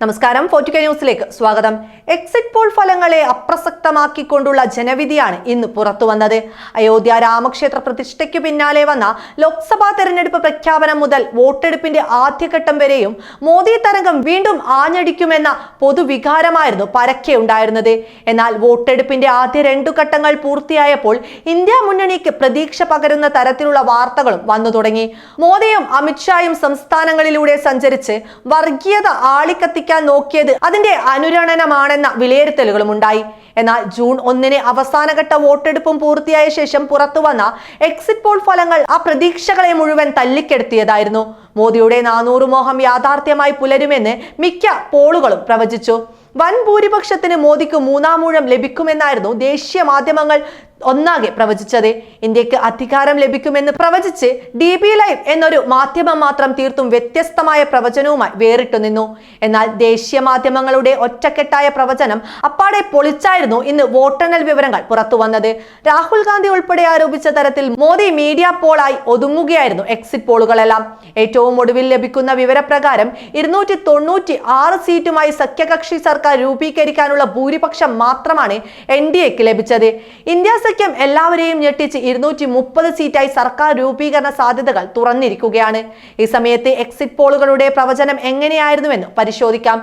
നമസ്കാരം ഫോർട്ടിക്ക ന്യൂസിലേക്ക് സ്വാഗതം. എക്സിറ്റ് പോൾ ഫലങ്ങളെ അപ്രസക്തമാക്കിക്കൊണ്ടുള്ള ജനവിധിയാണ് ഇന്ന് പുറത്തുവന്നത്. അയോധ്യ രാമക്ഷേത്ര പ്രതിഷ്ഠയ്ക്ക് പിന്നാലെ വന്ന ലോക്സഭാ തെരഞ്ഞെടുപ്പ് പ്രഖ്യാപനം മുതൽ വോട്ടെടുപ്പിന്റെ ആദ്യഘട്ടം വരെയും മോദി തരംഗം വീണ്ടും ആഞ്ഞടിക്കുമെന്ന പൊതുവികാരമായിരുന്നു പരക്കെ ഉണ്ടായിരുന്നത്. എന്നാൽ വോട്ടെടുപ്പിന്റെ ആദ്യ രണ്ടു ഘട്ടങ്ങൾ പൂർത്തിയായപ്പോൾ ഇന്ത്യ മുന്നണിക്ക് പ്രതീക്ഷ പകരുന്ന തരത്തിലുള്ള വാർത്തകളും വന്നു തുടങ്ങി. മോദിയും അമിത്ഷായും സംസ്ഥാനങ്ങളിലൂടെ സഞ്ചരിച്ച് വർഗീയത ആളിക്കത്തിക്കാൻ നോക്കിയത് അതിന്റെ അനുരണനമാണെന്ന വിലയിരുത്തലുകളും ഉണ്ടായി എന്നാൽ ജൂൺ ഒന്നിന് അവസാനഘട്ട വോട്ടെടുപ്പും പൂർത്തിയായ ശേഷം പുറത്തു വന്ന എക്സിറ്റ് പോൾ ഫലങ്ങൾ ആ പ്രതീക്ഷകളെ മുഴുവൻ തല്ലിക്കെടുത്തിയതായിരുന്നു. മോദിയുടെ നാനൂറ് മോഹം യാഥാർത്ഥ്യമായി പുലരുമെന്ന് മിക്ക പോളുകളും പ്രവചിച്ചു. വൻ ഭൂരിപക്ഷത്തിന് മോദിക്ക് മൂന്നാമൂഴം ലഭിക്കുമെന്നായിരുന്നു ദേശീയ മാധ്യമങ്ങൾ ഒന്നാകെ പ്രവചിച്ചത് ഇന്ത്യയ്ക്ക് അധികാരം ലഭിക്കുമെന്ന് പ്രവചിച്ച് ഡി ബി ലൈവ് എന്നൊരു മാധ്യമം മാത്രം തീർത്തും വ്യത്യസ്തമായ പ്രവചനവുമായി വേറിട്ടു നിന്നു. എന്നാൽ ദേശീയ മാധ്യമങ്ങളുടെ ഒറ്റക്കെട്ടായ പ്രവചനം അപ്പാടെ പൊളിച്ചായിരുന്നു ഇന്ന് വോട്ടെണ്ണൽ വിവരങ്ങൾ പുറത്തു വന്നത്. രാഹുൽ ഗാന്ധി ഉൾപ്പെടെ ആരോപിച്ച തരത്തിൽ മോദി മീഡിയ പോളായി ഒതുങ്ങുകയായിരുന്നു എക്സിറ്റ് പോളുകളെല്ലാം. ഏറ്റവും ഒടുവിൽ ലഭിക്കുന്ന വിവരപ്രകാരം ഇരുന്നൂറ്റി തൊണ്ണൂറ്റി ആറ് സീറ്റുമായി സഖ്യകക്ഷി സർക്കാർ രൂപീകരിക്കാനുള്ള ഭൂരിപക്ഷം മാത്രമാണ് എൻ ഡി എക്ക് ലഭിച്ചത്. ഇന്ത്യ സഖ്യം എല്ലാവരെയും ഞെട്ടിച്ച് ഇരുന്നൂറ്റി മുപ്പത് സീറ്റായി സർക്കാർ രൂപീകരണ സാധ്യതകൾ തുറന്നിരിക്കുകയാണ്. ഈ സമയത്ത് എക്സിറ്റ് പോളുകളുടെ പ്രവചനം എങ്ങനെയായിരുന്നുവെന്ന് പരിശോധിക്കാം.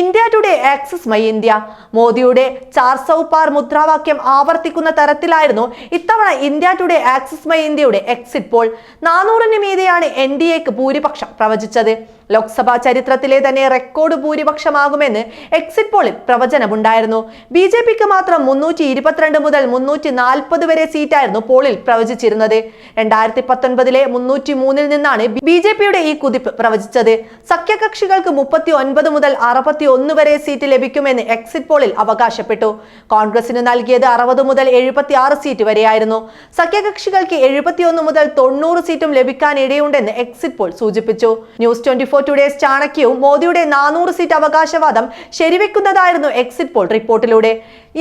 India today axis my India മോദിയുടെ ചാർ സൗപാർ മുദ്രാവാക്യം ആവർത്തിക്കുന്ന തരത്തിലായിരുന്നു ഇത്തവണ ഇന്ത്യ ടുഡേ ആക്സസ് മൈ ഇന്ത്യയുടെ എക്സിറ്റ് പോൾ. നാനൂറിന് മീതെയാണ് എൻ ഡി എക്ക് ഭൂരിപക്ഷം പ്രവചിച്ചത്. ലോക്സഭാ ചരിത്രത്തിലെ തന്നെ റെക്കോർഡ് ഭൂരിപക്ഷമാകുമെന്ന് എക്സിറ്റ് പോളിൽ പ്രവചനമുണ്ടായിരുന്നു. ബി ജെ പിക്ക് മാത്രം മുന്നൂറ്റി ഇരുപത്തിരണ്ട് മുതൽ മുന്നൂറ്റി നാൽപ്പത് വരെ സീറ്റായിരുന്നു പോളിൽ പ്രവചിച്ചിരുന്നത്. രണ്ടായിരത്തി പത്തൊൻപതിലെ മുന്നൂറ്റി മൂന്നിൽ നിന്നാണ് ബി ജെ പിയുടെ ഈ കുതിപ്പ് പ്രവചിച്ചത്. സഖ്യകക്ഷികൾക്ക് മുപ്പത്തി ഒൻപത് മുതൽ അറുപത്തി ഒന്ന് വരെ സീറ്റ് ലഭിക്കുമെന്ന് എക്സിറ്റ് പോളിൽ അവകാശപ്പെട്ടു. കോൺഗ്രസിന് നൽകിയത് അറുപത് മുതൽ എഴുപത്തി ആറ് സീറ്റ് വരെയായിരുന്നു. സഖ്യകക്ഷികൾക്ക് എഴുപത്തിയൊന്ന് മുതൽ തൊണ്ണൂറ് സീറ്റും ലഭിക്കാനിടയുണ്ടെന്ന് എക്സിറ്റ് പോൾ സൂചിപ്പിച്ചു. ന്യൂസ് ട്വന്റി ഫോർ ടുഡേസ് ചാണക്യവും മോദിയുടെ നാനൂറ് സീറ്റ് അവകാശവാദം ശരിവെക്കുന്നതായിരുന്നു എക്സിറ്റ് പോൾ റിപ്പോർട്ടിലൂടെ.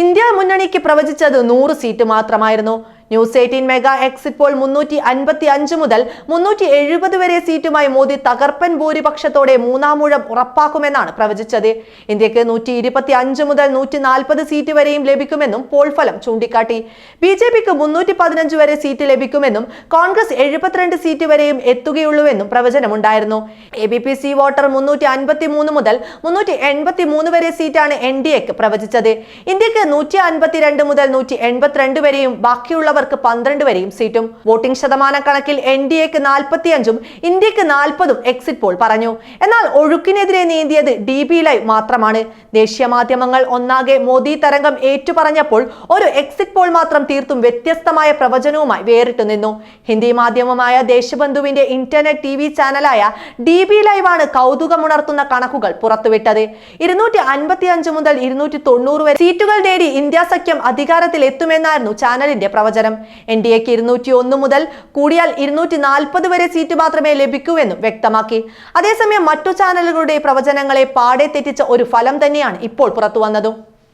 ഇന്ത്യ മുന്നണിക്ക് പ്രവചിച്ചത് നൂറ് സീറ്റ് മാത്രമായിരുന്നു. News eighteen mega exit poll മുന്നൂറ്റി അൻപത്തി അഞ്ച് മുതൽ മുന്നൂറ്റി എഴുപത് വരെ സീറ്റുമായി മോദി തകർപ്പൻ ഭൂരിപക്ഷത്തോടെ മൂന്നാമൂഴം ഉറപ്പാക്കുമെന്നാണ് പ്രവചിച്ചത്. ഇന്ത്യയ്ക്ക് നൂറ്റി ഇരുപത്തി അഞ്ച് മുതൽ നൂറ്റി നാൽപ്പത് സീറ്റ് വരെയും ലഭിക്കുമെന്നും പോൾ ഫലം ചൂണ്ടിക്കാട്ടി. ബി ജെ പിക്ക് മുന്നൂറ്റി പതിനഞ്ച് വരെ സീറ്റ് ലഭിക്കുമെന്നും കോൺഗ്രസ് എഴുപത്തിരണ്ട് സീറ്റ് വരെയും എത്തുകയുള്ളൂവെന്നും പ്രവചനമുണ്ടായിരുന്നു. A B P C voter മുന്നൂറ്റി അൻപത്തി മൂന്ന് മുതൽ മുന്നൂറ്റി എൺപത്തി മൂന്ന് വരെ സീറ്റാണ് എൻ ഡി എക്ക് പ്രവചിച്ചത്. ഇന്ത്യയ്ക്ക് നൂറ്റി അൻപത്തിരണ്ട് മുതൽ നൂറ്റി എൺപത്തിരണ്ട് വരെയും ബാക്കിയുള്ളവർക്ക് പന്ത്രണ്ട് വരെയും സീറ്റും. വോട്ടിംഗ് ശതമാന കണക്കിൽ എൻ ഡി എക്ക് നാൽപ്പത്തിയഞ്ചും ഇന്ത്യയ്ക്ക് നാൽപ്പതും എക്സിറ്റ് പോൾ പറഞ്ഞു. എന്നാൽ ഒഴുക്കിനെതിരെ നീന്തിയത് ഡി ബി ലൈവ് മാത്രമാണ്. ദേശീയ മാധ്യമങ്ങൾ ഒന്നാകെ മോദി തരംഗം ഏറ്റുപറഞ്ഞപ്പോൾ ഒരു എക്സിറ്റ് പോൾ മാത്രം തീർത്തും വ്യത്യസ്തമായ പ്രവചനവുമായി വേറിട്ടു നിന്നു. ഹിന്ദി മാധ്യമമായ ദേശബന്ധുവിന്റെ ഇന്റർനെറ്റ് ടി വി ചാനലായ ഡി ബി ലൈവാണ് കൗതുകമുണർത്തുന്ന കണക്കുകൾ പുറത്തുവിട്ടത്. ഇരുന്നൂറ്റി അൻപത്തി അഞ്ച് മുതൽ ഇരുന്നൂറ്റി തൊണ്ണൂറ് വരെ സീറ്റുകൾ നേടി ഇന്ത്യ സഖ്യം അധികാരത്തിൽ എത്തുമെന്നായിരുന്നു ചാനലിന്റെ പ്രവചനം. എൻ ഡി എക്ക് ഇരുന്നൂറ്റി ഒന്ന് മുതൽ കൂടിയാൽ ഇരുന്നൂറ്റി നാൽപ്പത് വരെ സീറ്റ് മാത്രമേ ലഭിക്കൂ എന്നും വ്യക്തമാക്കി. അതേസമയം മറ്റു ചാനലുകളുടെ പ്രവചനങ്ങളെ പാടെ തെറ്റിച്ച ഒരു ഫലം തന്നെയാണ് ഇപ്പോൾ പുറത്തു വന്നതും